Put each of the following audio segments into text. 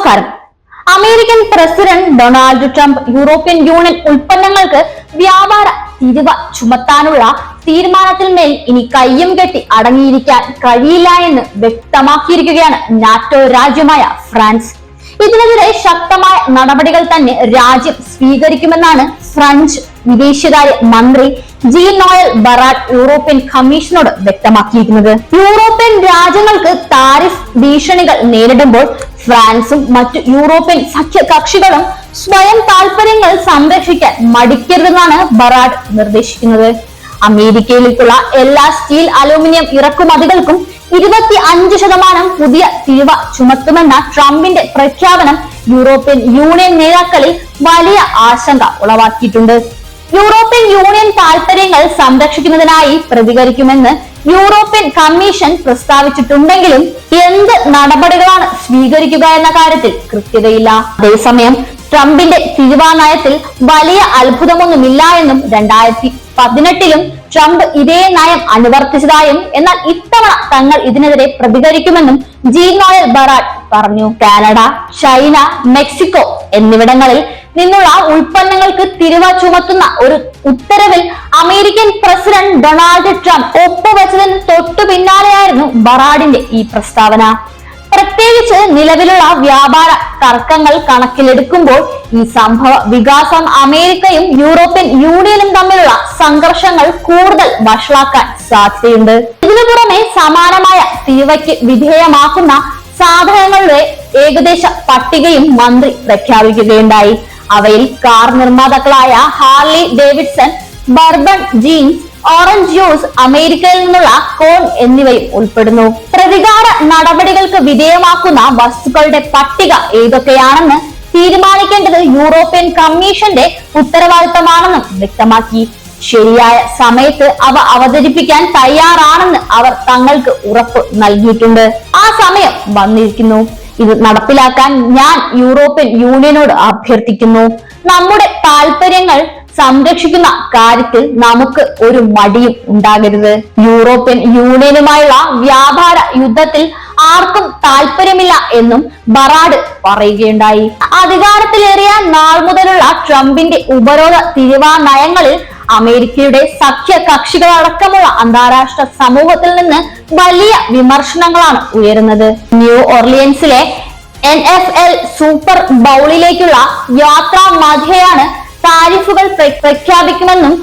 നമസ്കാരം. American president Donald Trump European Union ഉൽപ്പന്നങ്ങൾക്ക് വ്യാപാര തിരിവ ചുമത്താനുള്ള തീരുമാനത്തിൽ തീരുമാനത്തിന്മേൽ ഇനി കയ്യും കെട്ടി അടങ്ങിയിരിക്കാൻ കഴിയില്ല എന്ന് വ്യക്തമാക്കിയിരിക്കുകയാണ് നാറ്റോ രാജ്യമായ ഫ്രാൻസ്. ഇതിനെതിരെ ശക്തമായ നടപടികൾ തന്നെ രാജ്യം സ്വീകരിക്കുമെന്നാണ് ഫ്രഞ്ച് വിദേശകാര്യ മന്ത്രി ജി നോയൽ ബറാട്ട് യൂറോപ്യൻ കമ്മീഷനോട് വ്യക്തമാക്കിയിരിക്കുന്നത്. യൂറോപ്യൻ രാജ്യങ്ങൾക്ക് താരിഫ് ഭീഷണികൾ നേരിടുമ്പോൾ ഫ്രാൻസും മറ്റു യൂറോപ്യൻ സഖ്യകക്ഷികളും സ്വയം താല്പര്യങ്ങൾ സംരക്ഷിക്കാൻ മടിക്കരുതെന്നാണ് ബറാഡ് നിർദ്ദേശിക്കുന്നത്. അമേരിക്കയിലേക്കുള്ള എല്ലാ സ്റ്റീൽ അലൂമിനിയം ഇറക്കുമതികൾക്കും ഇരുപത്തി അഞ്ച് ശതമാനം പുതിയ തീവ ചുമത്തുമെന്ന ട്രംപിന്റെ പ്രഖ്യാപനം യൂറോപ്യൻ യൂണിയൻ നേതാക്കളിൽ വലിയ ആശങ്ക ഉളവാക്കിയിട്ടുണ്ട്. യൂറോപ്യൻ യൂണിയൻ താൽപര്യങ്ങൾ സംരക്ഷിക്കുന്നതിനായി പ്രതികരിക്കുമെന്ന് യൂറോപ്യൻ കമ്മീഷൻ പ്രസ്താവിച്ചിട്ടുണ്ടെങ്കിലും എന്ത് നടപടികളാണ് സ്വീകരിക്കുക എന്ന കാര്യത്തിൽ കൃത്യതയില്ല. അതേസമയം ട്രംപിന്റെ തിരുവാ നയത്തിൽ വലിയ അത്ഭുതമൊന്നുമില്ല എന്നും രണ്ടായിരത്തി പതിനെട്ടിലും ട്രംപ് ഇതേ നയം അനുവർത്തിച്ചതായും എന്നാൽ ഇത്തവണ തങ്ങൾ ഇതിനെതിരെ പ്രതികരിക്കുമെന്നും ജീൻ നോയൽ ബറാട്ട് പറഞ്ഞു. കാനഡ ചൈന മെക്സിക്കോ എന്നിവിടങ്ങളിൽ നിന്നുള്ള ഉൽപ്പന്നങ്ങൾക്ക് തിരുവ ചുമത്തുന്ന ഒരു ഉത്തരവിൽ അമേരിക്കൻ പ്രസിഡന്റ് ഡൊണാൾഡ് ട്രംപ് ഒപ്പുവെച്ചതിന് തൊട്ടു പിന്നാലെയായിരുന്നു ബറാഡിന്റെ ഈ പ്രസ്താവന. പ്രത്യേകിച്ച് നിലവിലുള്ള വ്യാപാര തർക്കങ്ങൾ കണക്കിലെടുക്കുമ്പോൾ ഈ സംഭവ വികാസം അമേരിക്കയും യൂറോപ്യൻ യൂണിയനും തമ്മിലുള്ള സംഘർഷങ്ങൾ കൂടുതൽ വഷളാക്കാൻ സാധ്യതയുണ്ട്. ഇതിനു പുറമെ സമാനമായ തീവയ്ക്ക് വിധേയമാക്കുന്ന സാധനങ്ങളുടെ ഏകദേശ പട്ടികയും മന്ത്രി പ്രഖ്യാപിക്കുകയുണ്ടായി. അവയിൽ car നിർമ്മാതാക്കളായ Harley Davidson bourbon jeans orange juice അമേരിക്കയിൽ നിന്നുള്ള കോൺ എന്നിവയും ഉൾപ്പെടുന്നു. പ്രതികാര നടപടികൾക്ക് വിധേയമാക്കുന്ന വസ്തുക്കളുടെ പട്ടിക ഏതൊക്കെയാണെന്ന് തീരുമാനിക്കേണ്ടത് യൂറോപ്യൻ കമ്മീഷന്റെ ഉത്തരവാദിത്തമാണെന്നും വ്യക്തമാക്കി. ശരിയായ സമയത്ത് അവ അവതരിപ്പിക്കാൻ തയ്യാറാണെന്ന് അവർ തങ്ങൾക്ക് ഉറപ്പ് നൽകിയിട്ടുണ്ട്. ആ സമയം വന്നിരിക്കുന്നു. ഇത് നടപ്പിലാക്കാൻ ഞാൻ യൂറോപ്യൻ യൂണിയനോട് അഭ്യർത്ഥിക്കുന്നു. നമ്മുടെ താല്പര്യങ്ങൾ സംരക്ഷിക്കുന്ന കാര്യത്തിൽ നമുക്ക് ഒരു മടിയും ഉണ്ടാകരുത്. യൂറോപ്യൻ യൂണിയനുമായുള്ള വ്യാപാര യുദ്ധത്തിൽ ആർക്കും താല്പര്യമില്ല എന്നും ബറാഡ് പറയുകയുണ്ടായി. അധികാരത്തിലേറിയ നാൾ മുതലുള്ള ട്രംപിന്റെ ഉപരോധ തിരുവാ നയങ്ങളിൽ അമേരിക്കയുടെ സഖ്യ കക്ഷികളടക്കമുള്ള അന്താരാഷ്ട്ര സമൂഹത്തിൽ നിന്ന് വലിയ വിമർശനങ്ങളാണ് ഉയരുന്നത്. ന്യൂ ഓർലിയൻസിലെ എൻ എഫ് എൽ സൂപ്പർ ബൗളിലേക്കുള്ള യാത്രാ മധ്യയാണ് താരിഫുകൾ പ്രഖ്യാപിക്കുമെന്നും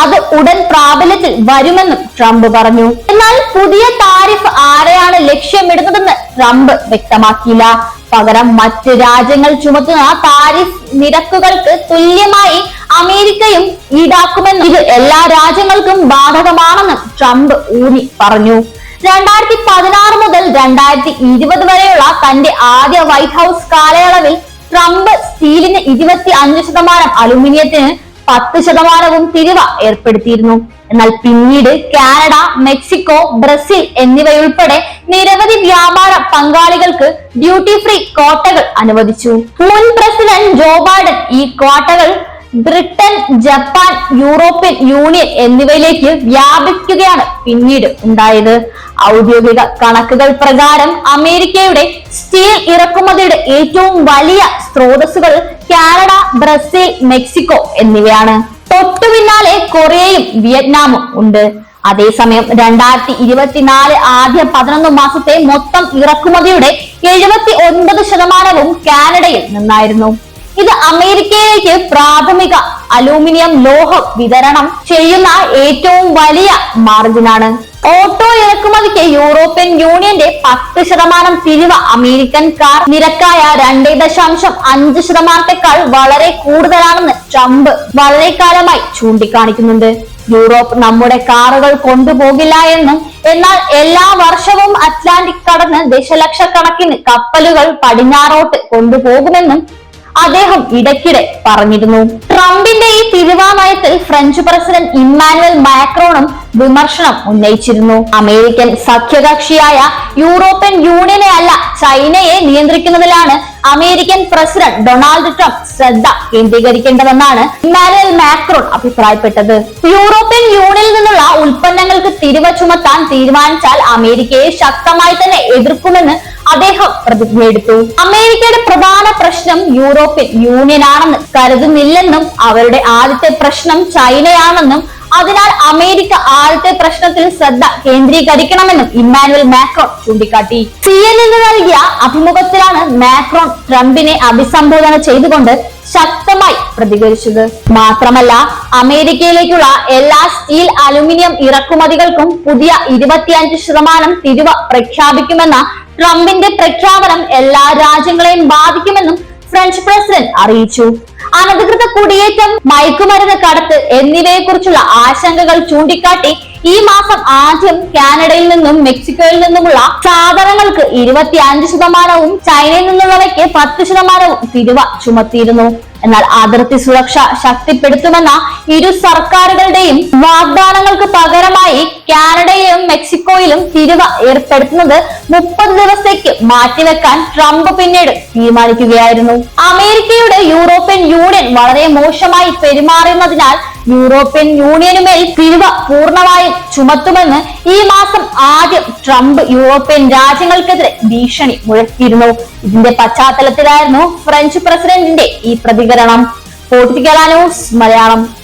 അത് ഉടൻ പ്രാബല്യത്തിൽ വരുമെന്നും ട്രംപ് പറഞ്ഞു. എന്നാൽ പുതിയ താരിഫ് ആരെയാണ് ലക്ഷ്യമിടുന്നതെന്ന് ട്രംപ് വ്യക്തമാക്കിയില്ല. പകരം മറ്റ് രാജ്യങ്ങൾ ചുമത്തുന്ന താരിഫ് നിരക്കുകൾക്ക് തുല്യമായി അമേരിക്കയും ഈടാക്കുമെന്നും ഇത് എല്ലാ രാജ്യങ്ങൾക്കും ബാധകമാണെന്നും ട്രംപ് ഊന്നി പറഞ്ഞു. രണ്ടായിരത്തി പതിനാറ് മുതൽ രണ്ടായിരത്തി ഇരുപത് വരെയുള്ള തന്റെ ആദ്യ വൈറ്റ് ഹൗസ് കാലയളവിൽ ട്രംപ് സ്റ്റീലിന് ഇരുപത്തി അഞ്ച് ശതമാനം അലുമിനിയത്തിന് പത്ത് ശതമാനവും തിരിവ ഏർപ്പെടുത്തിയിരുന്നു. എന്നാൽ പിന്നീട് കാനഡ മെക്സിക്കോ ബ്രസീൽ എന്നിവയുൾപ്പെടെ നിരവധി വ്യാപാര പങ്കാളികൾക്ക് ഡ്യൂട്ടി ഫ്രീ കോട്ടകൾ അനുവദിച്ചു. മുൻ പ്രസിഡന്റ് ജോ ബൈഡൻ ഈ കോട്ടകൾ ബ്രിട്ടൻ ജപ്പാൻ യൂറോപ്യൻ യൂണിയൻ എന്നിവയിലേക്ക് വ്യാപിക്കുകയാണ് പിന്നീട് ഉണ്ടായത്. ഔദ്യോഗിക കണക്കുകൾ പ്രകാരം അമേരിക്കയുടെ സ്റ്റീൽ ഇറക്കുമതിയുടെ ഏറ്റവും വലിയ സ്രോതസ്സുകൾ കാനഡ ബ്രസീൽ മെക്സിക്കോ എന്നിവയാണ്. തൊട്ടു പിന്നാലെ കൊറിയയും വിയറ്റ്നാമും ഉണ്ട്. അതേസമയം രണ്ടായിരത്തി ഇരുപത്തിനാല് ആദ്യ പതിനൊന്ന് മാസത്തെ മൊത്തം ഇറക്കുമതിയുടെ എഴുപത്തി ഒൻപത് ശതമാനവും കാനഡയിൽ നിന്നായിരുന്നു. ഇത് അമേരിക്കയിലേക്ക് പ്രാഥമിക അലൂമിനിയം ലോഹം വിതരണം ചെയ്യുന്ന ഏറ്റവും വലിയ മാർജിനാണ് ഓട്ടോ ഇറക്കുമതിക്ക് യൂറോപ്യൻ യൂണിയന്റെ പത്ത് ശതമാനം പിരിവ് അമേരിക്കൻ കാർ നിരക്കായ രണ്ട് ദശാംശം അഞ്ച് ശതമാനത്തെക്കാൾ വളരെ കൂടുതലാണെന്ന് ട്രംപ് വളരെ കാലമായി ചൂണ്ടിക്കാണിക്കുന്നുണ്ട്. യൂറോപ്പ് നമ്മുടെ കാറുകൾ കൊണ്ടുപോകില്ല എന്നും എന്നാൽ എല്ലാ വർഷവും അറ്റ്ലാന്റിക് കടന്ന് ദശലക്ഷക്കണക്കിന് കപ്പലുകൾ പടിഞ്ഞാറോട്ട് കൊണ്ടുപോകുമെന്നും അദ്ദേഹം ഇടയ്ക്കിടെ പറഞ്ഞിരുന്നു. ട്രംപിന്റെ ഈ തിരുവാ നയത്തിൽ ഫ്രഞ്ച് പ്രസിഡന്റ് ഇമ്മാനുവൽ മാക്രോണും വിമർശനം ഉന്നയിച്ചിരുന്നു. അമേരിക്കൻ സഖ്യകക്ഷിയായ യൂറോപ്യൻ യൂണിയനെ അല്ല ചൈനയെ നിയന്ത്രിക്കുന്നതിലാണ് അമേരിക്കൻ പ്രസിഡന്റ് ഡൊണാൾഡ് ട്രംപ് ശ്രദ്ധ കേന്ദ്രീകരിക്കേണ്ടതെന്നാണ് ഇമ്മാനുവൽ മാക്രോൺ അഭിപ്രായപ്പെട്ടത്. യൂറോപ്യൻ യൂണിയനിൽ നിന്നുള്ള ഉൽപ്പന്നങ്ങൾക്ക് തിരിവ ചുമത്താൻ തീരുമാനിച്ചാൽ അമേരിക്കയെ ശക്തമായി തന്നെ എതിർക്കുമെന്ന് അദ്ദേഹം പ്രതിജ്ഞയെടുത്തു. അമേരിക്കയുടെ പ്രധാന പ്രശ്നം യൂറോപ്യൻ യൂണിയൻ ആണെന്ന് കരുതുന്നില്ലെന്നും അവരുടെ ആദ്യത്തെ പ്രശ്നം ചൈനയാണെന്നും അതിനാൽ അമേരിക്ക ആദ്യത്തെ പ്രശ്നത്തിൽ ശ്രദ്ധ കേന്ദ്രീകരിക്കണമെന്നും ഇമ്മാനുവൽ മാക്രോൺ ചൂണ്ടിക്കാട്ടി. സി എന്നിന് നൽകിയ അഭിമുഖത്തിലാണ് മാക്രോൺ ട്രംപിനെ അഭിസംബോധന ചെയ്തുകൊണ്ട് ശക്തമായി പ്രതികരിച്ചത്. മാത്രമല്ല അമേരിക്കയിലേക്കുള്ള എല്ലാ സ്റ്റീൽ അലുമിനിയം ഇറക്കുമതികൾക്കും പുതിയ ഇരുപത്തിയഞ്ച് ശതമാനം തിരിവ പ്രഖ്യാപിക്കുമെന്ന ട്രംപിന്റെ പ്രഖ്യാപനം എല്ലാ രാജ്യങ്ങളെയും ബാധിക്കുമെന്നും ഫ്രഞ്ച് പ്രസിഡന്റ് അറിയിച്ചു. അനധികൃത കുടിയേറ്റം മയക്കുമരുന്ന് കടത്ത് എന്നിവയെക്കുറിച്ചുള്ള ആശങ്കകൾ ചൂണ്ടിക്കാട്ടി ഈ മാസം ആദ്യം കാനഡയിൽ നിന്നും മെക്സിക്കോയിൽ നിന്നുമുള്ള സാധനങ്ങൾക്ക് ഇരുപത്തിയഞ്ച് ശതമാനവും ചൈനയിൽ നിന്നുള്ളവയ്ക്ക് പത്ത് ശതമാനവും തിരുവ ചുമത്തിയിരുന്നു. എന്നാൽ അതിർത്തി സുരക്ഷ ശക്തിപ്പെടുത്തുമെന്ന ഇരു സർക്കാരുകളുടെയും വാഗ്ദാനങ്ങൾക്ക് പകരമായി കാനഡയിലും മെക്സിക്കോയിലും തിരുവ ഏർപ്പെടുത്തുന്നത് മുപ്പത് ദിവസത്തേക്ക് മാറ്റിവെക്കാൻ ട്രംപ് പിന്നീട് തീരുമാനിക്കുകയായിരുന്നു. അമേരിക്കയുടെ യൂറോപ്യൻ യൂണിയൻ വളരെ മോശമായി പെരുമാറുന്നതിനാൽ യൂറോപ്യൻ യൂണിയനുമേൽ തിരുവ പൂർണമായും ചുമത്തുമെന്ന് ഈ മാസം ആദ്യം ട്രംപ് യൂറോപ്യൻ രാജ്യങ്ങൾക്കെതിരെ ഭീഷണി മുഴക്കിയിരുന്നു. ഇതിന്റെ പശ്ചാത്തലത്തിലായിരുന്നു ഫ്രഞ്ച് പ്രസിഡന്റിന്റെ ഈ പ്രതികരണം. പോർട്ടുഗലാനോസ് മലയാളം.